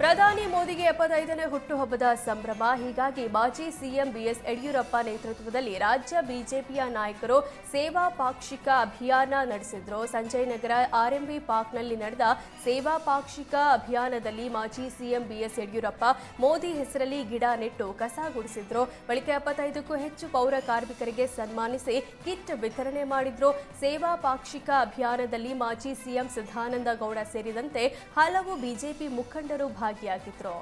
ಪ್ರಧಾನಿ ಮೋದಿಗೆ ಎಪ್ಪತ್ತೈದನೇ ಹುಟ್ಟುಹಬ್ಬದ ಸಂಭ್ರಮ. ಹೀಗಾಗಿ ಮಾಜಿ ಸಿಎಂ ಬಿಎಸ್ ಯಡಿಯೂರಪ್ಪ ನೇತೃತ್ವದಲ್ಲಿ ರಾಜ್ಯ ಬಿಜೆಪಿಯ ನಾಯಕರು ಸೇವಾ ಪಾಕ್ಷಿಕ ಅಭಿಯಾನ ನಡೆಸಿದ್ರು. ಸಂಜಯ್ ನಗರ ಆರ್ಎಂಬಿ ಪಾರ್ಕ್ನಲ್ಲಿ ನಡೆದ ಸೇವಾ ಪಾಕ್ಷಿಕ ಅಭಿಯಾನದಲ್ಲಿ ಮಾಜಿ ಸಿಎಂ ಬಿಎಸ್ ಯಡಿಯೂರಪ್ಪ ಮೋದಿ ಹೆಸರಲ್ಲಿ ಗಿಡ ನೆಟ್ಟು ಕಸ ಗುಡಿಸಿದ್ರು. ಬಳಿಕ ಎಪ್ಪತ್ತೈದಕ್ಕೂ ಹೆಚ್ಚು ಪೌರ ಕಾರ್ಮಿಕರಿಗೆ ಸನ್ಮಾನಿಸಿ ಕಿಟ್ ವಿತರಣೆ ಮಾಡಿದ್ರು. ಸೇವಾ ಪಾಕ್ಷಿಕ ಅಭಿಯಾನದಲ್ಲಿ ಮಾಜಿ ಸಿಎಂ ಸದಾನಂದ ಗೌಡ ಸೇರಿದಂತೆ ಹಲವು ಬಿಜೆಪಿ ಮುಖಂಡರು ಭಾಗಿಯಾಗಿದ್ರು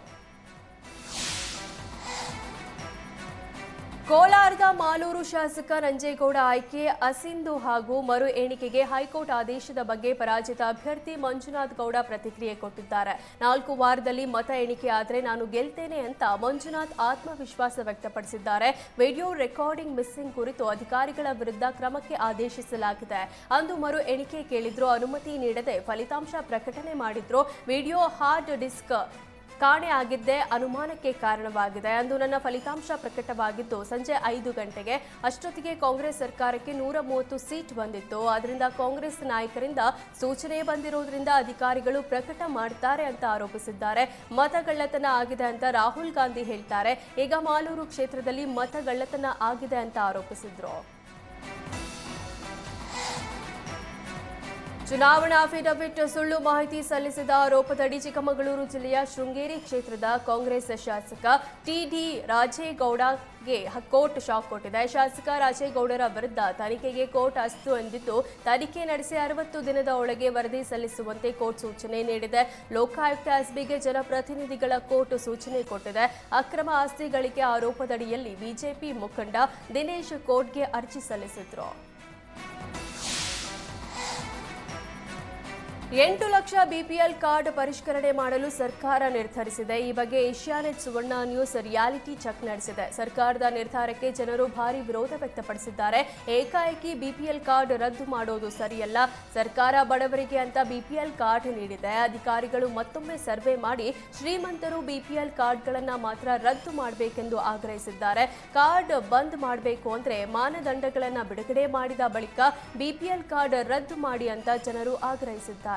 ಕೋಲಾರದ ಮಾಲೂರು ಶಾಸಕ ನಂಜೇಗೌಡ ಆಯ್ಕೆ, ಅಸಿಂಧು ಹಾಗೂ ಮರು ಎಣಿಕೆಗೆ ಹೈಕೋರ್ಟ್ ಆದೇಶದ ಬಗ್ಗೆ ಪರಾಜಿತ ಅಭ್ಯರ್ಥಿ ಮಂಜುನಾಥ್ ಗೌಡ ಪ್ರತಿಕ್ರಿಯೆ ಕೊಟ್ಟಿದ್ದಾರೆ. ನಾಲ್ಕು ವಾರದಲ್ಲಿ ಮತ ಎಣಿಕೆ ಆದರೆ ನಾನು ಗೆಲ್ತೇನೆ ಅಂತ ಮಂಜುನಾಥ್ ಆತ್ಮವಿಶ್ವಾಸ ವ್ಯಕ್ತಪಡಿಸಿದ್ದಾರೆ. ವಿಡಿಯೋ ರೆಕಾರ್ಡಿಂಗ್ ಮಿಸ್ಸಿಂಗ್ ಕುರಿತು ಅಧಿಕಾರಿಗಳ ವಿರುದ್ಧ ಕ್ರಮಕ್ಕೆ ಆದೇಶಿಸಲಾಗಿದೆ. ಅಂದು ಮರು ಎಣಿಕೆ ಕೇಳಿದ್ರು, ಅನುಮತಿ ನೀಡದೆ ಫಲಿತಾಂಶ ಪ್ರಕಟಣೆ ಮಾಡಿದ್ರು. ವಿಡಿಯೋ ಹಾರ್ಡ್ ಡಿಸ್ಕ್ ಕಾಣೆ ಆಗಿದ್ದೇ ಅನುಮಾನಕ್ಕೆ ಕಾರಣವಾಗಿದೆ. ಅಂದು ನನ್ನ ಫಲಿತಾಂಶ ಪ್ರಕಟವಾಗಿದ್ದು, ಸಂಜೆ ಐದು ಗಂಟೆಗೆ ಅಷ್ಟೊತ್ತಿಗೆ ಕಾಂಗ್ರೆಸ್ ಸರ್ಕಾರಕ್ಕೆ ನೂರ ಮೂವತ್ತು ಸೀಟ್ ಬಂದಿತ್ತು. ಅದರಿಂದ ಕಾಂಗ್ರೆಸ್ ನಾಯಕರಿಂದ ಸೂಚನೆ ಬಂದಿರುವುದರಿಂದ ಅಧಿಕಾರಿಗಳು ಪ್ರಕಟ ಮಾಡ್ತಾರೆ ಅಂತ ಆರೋಪಿಸಿದ್ದಾರೆ. ಮತಗಳ್ಳತನ ಆಗಿದೆ ಅಂತ ರಾಹುಲ್ ಗಾಂಧಿ ಹೇಳ್ತಾರೆ. ಈಗ ಮಾಲೂರು ಕ್ಷೇತ್ರದಲ್ಲಿ ಮತಗಳ್ಳತನ ಆಗಿದೆ ಅಂತ ಆರೋಪಿಸಿದ್ರು. ಚುನಾವಣಾ ಅಫಿಡವಿಟ್ ಸುಳ್ಳು ಮಾಹಿತಿ ಸಲ್ಲಿಸಿದ ಆರೋಪದಡಿ ಚಿಕ್ಕಮಗಳೂರು ಜಿಲ್ಲೆಯ ಶೃಂಗೇರಿ ಕ್ಷೇತ್ರದ ಕಾಂಗ್ರೆಸ್ ಶಾಸಕ ಟಿಡಿ ರಾಜೇಗೌಡಗೆ ಕೋರ್ಟ್ ಶಾಕ್ ಕೊಟ್ಟಿದೆ. ಶಾಸಕ ರಾಜೇಗೌಡರ ವಿರುದ್ಧ ತನಿಖೆಗೆ ಕೋರ್ಟ್ ಅಸ್ತು ಎಂದಿದ್ದು, ತನಿಖೆ ನಡೆಸಿ ಅರವತ್ತು ದಿನದ ಒಳಗೆ ವರದಿ ಸಲ್ಲಿಸುವಂತೆ ಕೋರ್ಟ್ ಸೂಚನೆ ನೀಡಿದೆ. ಲೋಕಾಯುಕ್ತ ಎಸ್ಬಿಗೆ ಜನಪ್ರತಿನಿಧಿಗಳ ಕೋರ್ಟ್ ಸೂಚನೆ ಕೊಟ್ಟಿದೆ. ಅಕ್ರಮ ಆಸ್ತಿ ಆರೋಪದಡಿಯಲ್ಲಿ ಬಿಜೆಪಿ ಮುಖಂಡ ದಿನೇಶ್ ಕೋರ್ಟ್ಗೆ ಅರ್ಜಿ ಸಲ್ಲಿಸಿದ್ರು. ಎಂಟು ಲಕ್ಷ ಬಿಪಿಎಲ್ ಕಾರ್ಡ್ ಪರಿಷ್ಕರಣೆ ಮಾಡಲು ಸರ್ಕಾರ ನಿರ್ಧರಿಸಿದೆ. ಈ ಬಗ್ಗೆ Asianet Suvarna news reality check ನಡೆಸಿದೆ. ಸರ್ಕಾರದ ನಿರ್ಧಾರಕ್ಕೆ ಜನರು ಭಾರಿ ವಿರೋಧ ವ್ಯಕ್ತಪಡಿಸಿದ್ದಾರೆ. ಏಕಾಏಕಿ ಬಿಪಿಎಲ್ ಕಾರ್ಡ್ ರದ್ದು ಮಾಡೋದು ಸರಿಯಲ್ಲ. ಸರ್ಕಾರ ಬಡವರಿಗೆ ಅಂತ ಬಿಪಿಎಲ್ ಕಾರ್ಡ್ ನೀಡಿದೆ. ಅಧಿಕಾರಿಗಳು ಮತ್ತೊಮ್ಮೆ ಸರ್ವೆ ಮಾಡಿ ಶ್ರೀಮಂತರು ಬಿಪಿಎಲ್ ಕಾರ್ಡ್ಗಳನ್ನು ಮಾತ್ರ ರದ್ದು ಮಾಡಬೇಕೆಂದು ಆಗ್ರಹಿಸಿದ್ದಾರೆ. ಕಾರ್ಡ್ ಬಂದ್ ಮಾಡಬೇಕು ಅಂದರೆ ಮಾನದಂಡಗಳನ್ನು ಬಿಡುಗಡೆ ಮಾಡಿದ ಬಳಿಕ ಬಿಪಿಎಲ್ ಕಾರ್ಡ್ ರದ್ದು ಮಾಡಿ ಅಂತ ಜನರು ಆಗ್ರಹಿಸಿದ್ದಾರೆ.